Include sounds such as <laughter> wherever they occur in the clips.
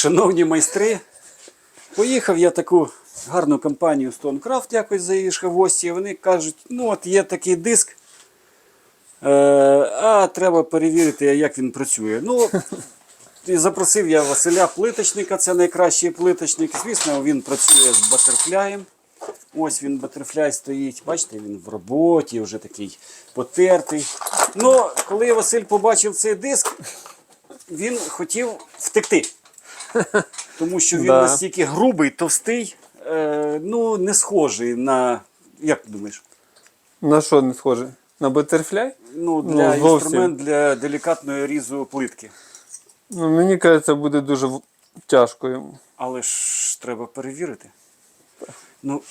Шановні майстри, поїхав я таку гарну компанію Stonecraft якось заїхав в гості, і вони кажуть, ну от є такий диск, е, а треба перевірити, як він працює. Ну, і запросив я Василя Плиточника, це найкращий плиточник. Звісно, він працює з батерфляєм. Ось він батерфляй стоїть. Бачите, він в роботі, вже такий потертий. Ну, коли Василь побачив цей диск, він хотів втекти. <laughs> Тому що він Да. настільки грубий, товстий, е, ну, не схожий на. Як ти думаєш? На що не схоже? На батерфляй? Ну, Ну, для зовсім. інструмент для делікатної різу плитки. Ну, мені кажеться, буде дуже тяжко йому. Але ж треба перевірити. Ну,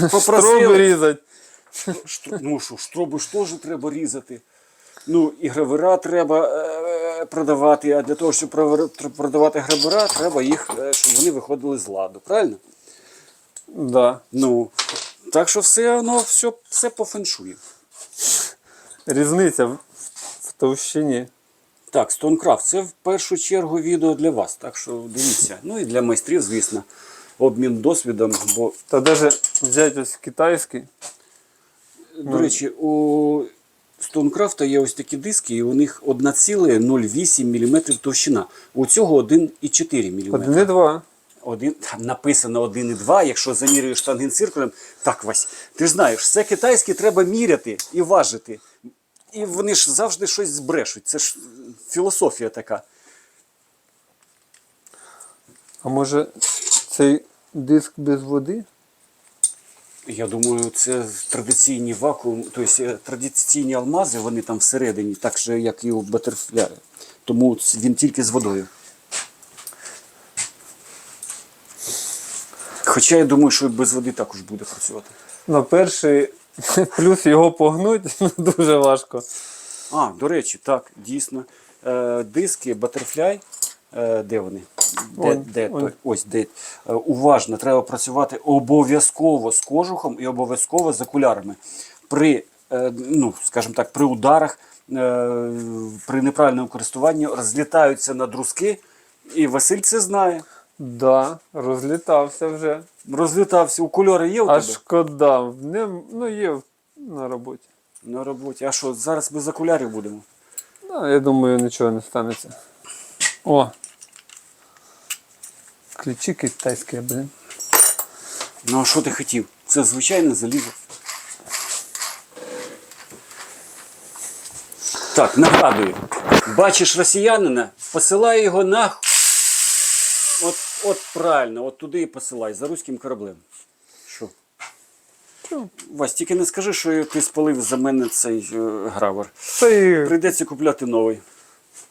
<laughs> попросили. різати. Ну що, штроби ж теж треба різати. Ну, і гравера треба е, продавати, а для того, щоб продавати гравера, треба їх, е, щоб вони виходили з ладу. Правильно? Да. Ну, так що все, воно все, все по феншую. Різниця в, в товщині. Так, Stonecraft, це в першу чергу відео для вас, так що дивіться. Ну і для майстрів, звісно, обмін досвідом. Бо, Та навіть взяти ось китайський. до речі, у Stonecraft є ось такі диски, і у них 1,08 мм товщина. У цього 1,4 мм. Один і два. Один, там написано 1,2, якщо замірюєш штангенциркулем. Так, Вась, ти ж знаєш, все китайське треба міряти і важити. І вони ж завжди щось збрешуть. Це ж філософія така. А може цей диск без води? Я думаю, це традиційні вакуум, тобто традиційні алмази, вони там всередині, так же, як і у Батерфляя. Тому він тільки з водою. Хоча я думаю, що без води також буде працювати. На перший <laughs> плюс його погнуть <laughs> дуже важко. А, до речі, так, дійсно. Е, диски Butterfly, е, де вони? Де, Он, де, он. той? Ось де. Е, уважно, треба працювати обов'язково з кожухом і обов'язково з окулярами. При, е, ну, скажімо так, при ударах, е, при неправильному користуванні розлітаються на друзки, і Василь це знає. Да, розлітався вже. Розлітався. Окуляри є у А тебе? шкода. Не, ну є на роботі. На роботі. А що, зараз без окулярів будемо? Ну, я думаю, нічого не станеться. О! Ключі китайські, блін. Ну, а що ти хотів? Це звичайне залізо. Так, нагадую. Бачиш росіянина, посилай його на. От, от правильно, от туди і посилай, за руським кораблем. Що? Вась, тільки не скажи, що ти спалив за мене цей е, гравер. Та й, Прийдеться купляти новий.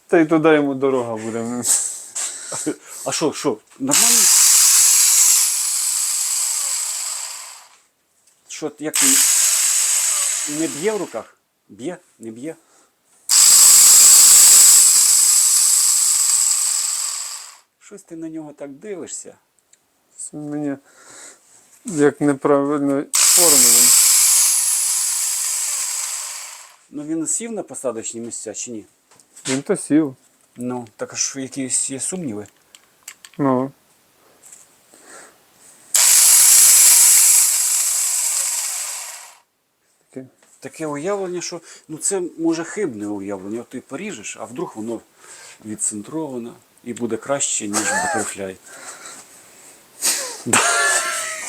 та й туди йому дорога буде. А що, що, нормально? Що, як не б'є в руках? Б'є? Не б'є? Щось ти на нього так дивишся. Мені як неправильно оформлений. Ну він сів на посадочні місця чи ні? Він то сів. Ну, так а що якісь є сумніви? Ну. Таке. Таке уявлення, що ну це може хибне уявлення. От ти поріжеш, а вдруг воно відцентровано і буде краще, ніж батерфляй. <laughs>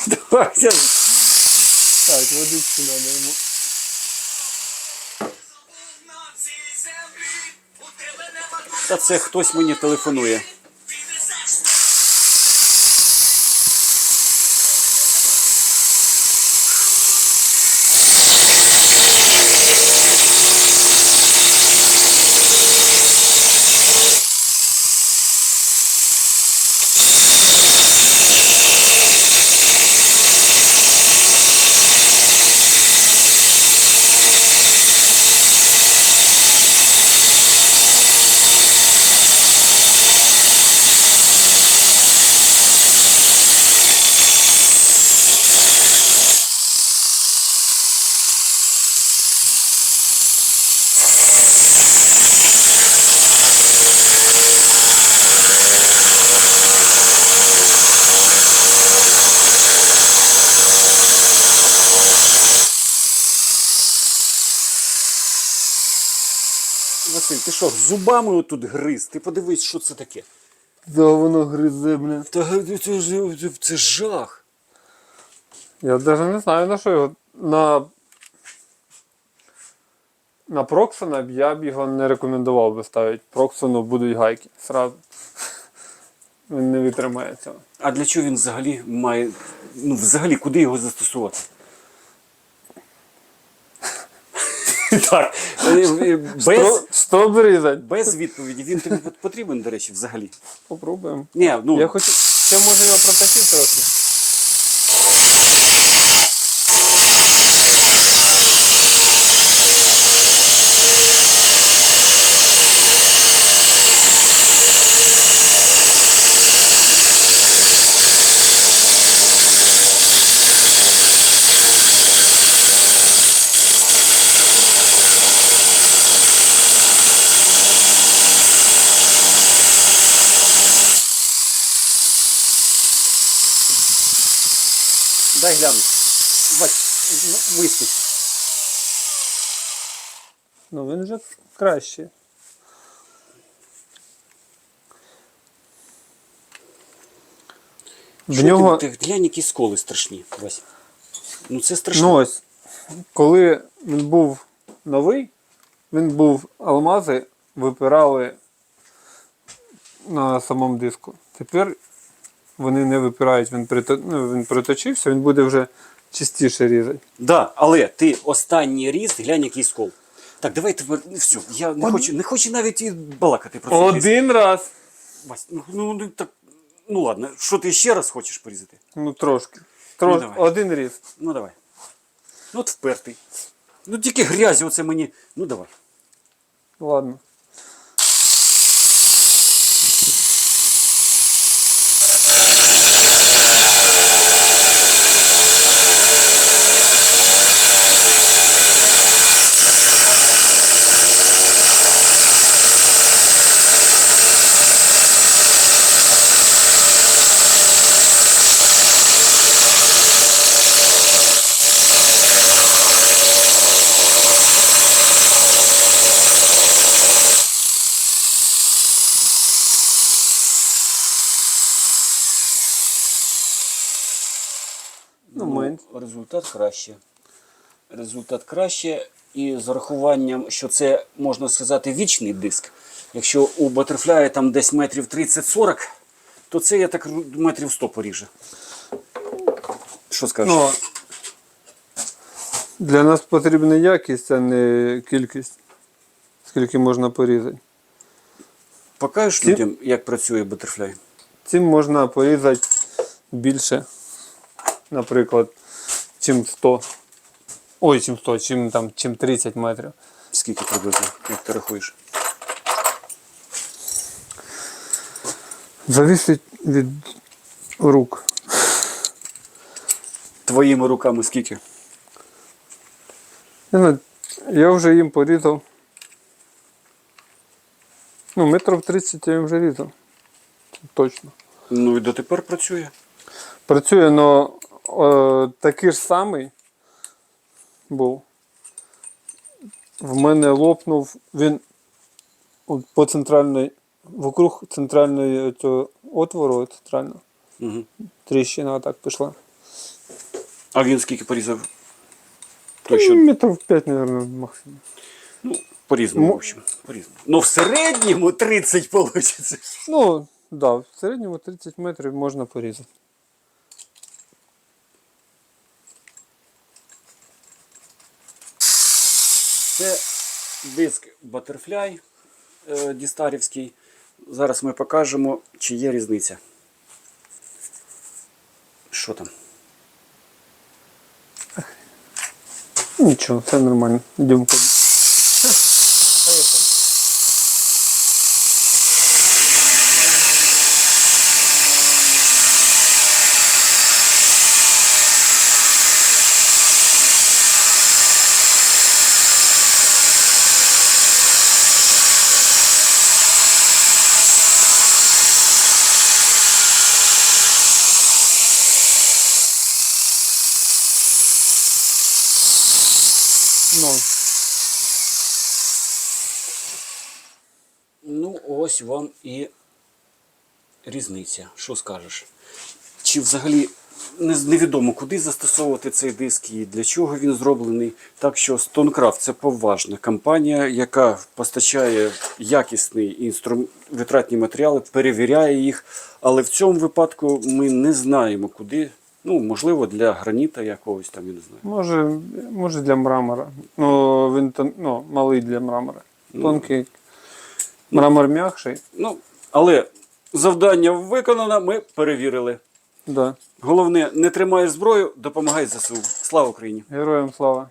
Давай, Так, водичку треба йому. Та це хтось мені телефонує. Ти що, зубами отут гриз? Ти подивись, що це таке. Да воно гризе, блін. Та г- це, ж- це жах. Я навіть не знаю на що його. На. На Проксона я б його не рекомендував би ставити. Проксону будуть гайки. Сразу. Він не витримає цього. А для чого він взагалі має. Ну, взагалі, куди його застосувати? <laughs> Так, е, е, без, Сто- Стоп без відповіді. Він тобі потрібен, до речі, взагалі. Попробуємо. Ні, ну, Я хочу. Ще може його протащити трохи. Дай гляну. Ну, вискочить. Ну він вже краще. В нього. Ти, ти глянь, які сколи страшні, Вась. Ну це страшно. Ну ось, коли він був новий, він був алмази, випирали на самому диску. Тепер вони не випирають, він, прито... ну, він приточився, він буде вже чистіше різати. Да, але ти останній різ, глянь, який скол. Так, давай тепер. ну, Все, я не Од- хочу, не хочу навіть і балакати про це. Один раз. Вась, ну, ну, ну, так, ну ладно, що ти ще раз хочеш порізати? Ну трошки. Трош... давай. Один різ. Ну давай. Ну от впертий. Ну тільки грязі оце мені. Ну давай. Ладно. Менш. результат краще. Результат краще. І з урахуванням, що це можна сказати вічний диск. Якщо у Butterfly там десь метрів 30-40, то це я так метрів 100 поріже. Що скажеш? Ну, для нас потрібна якість, а не кількість. Скільки можна порізати. Покажеш Ці- людям, як працює Butterfly? Цим можна порізати більше, наприклад, чим 100. Ой, чим 100, чим, там, чим 30 метрів. Скільки приблизно, як ти рахуєш? Зависить від рук. Твоїми руками скільки? Я, не- я вже їм порізав. Ну, метрів 30 я їм вже різав. Точно. Ну і дотепер працює. Працює, але такий ж самий був. В мене лопнув він от по центральній, вокруг центральної цього отвору центрального. Угу. Тріщина так пішла. А він скільки порізав? Той, що Метрів 5, мабуть, максимум. Ну, по-різному, в общем. По-різному. Ну, в середньому 30 вийде. Ну, так, да, в середньому 30 метрів можна порізати. Це диск Butterfly е, дістарівський. Зараз ми покажемо, чи є різниця. Що там? Нічого, все нормально. Йдемо по. Ну. ось вам і різниця. Що скажеш? Чи взагалі невідомо, куди застосовувати цей диск і для чого він зроблений. Так що Stonecraft це поважна компанія, яка постачає якісні інструм... витратні матеріали, перевіряє їх. Але в цьому випадку ми не знаємо, куди. Ну, можливо, для граніта якогось там, я не знаю. Може, може для мрамора. Ну, він тон, ну, малий для мрамора. Тонкий. Мрамор м'якший. Ну, але завдання виконано, ми перевірили. Да. Головне, не тримай зброю, допомагай ЗСУ. Слава Україні! Героям слава.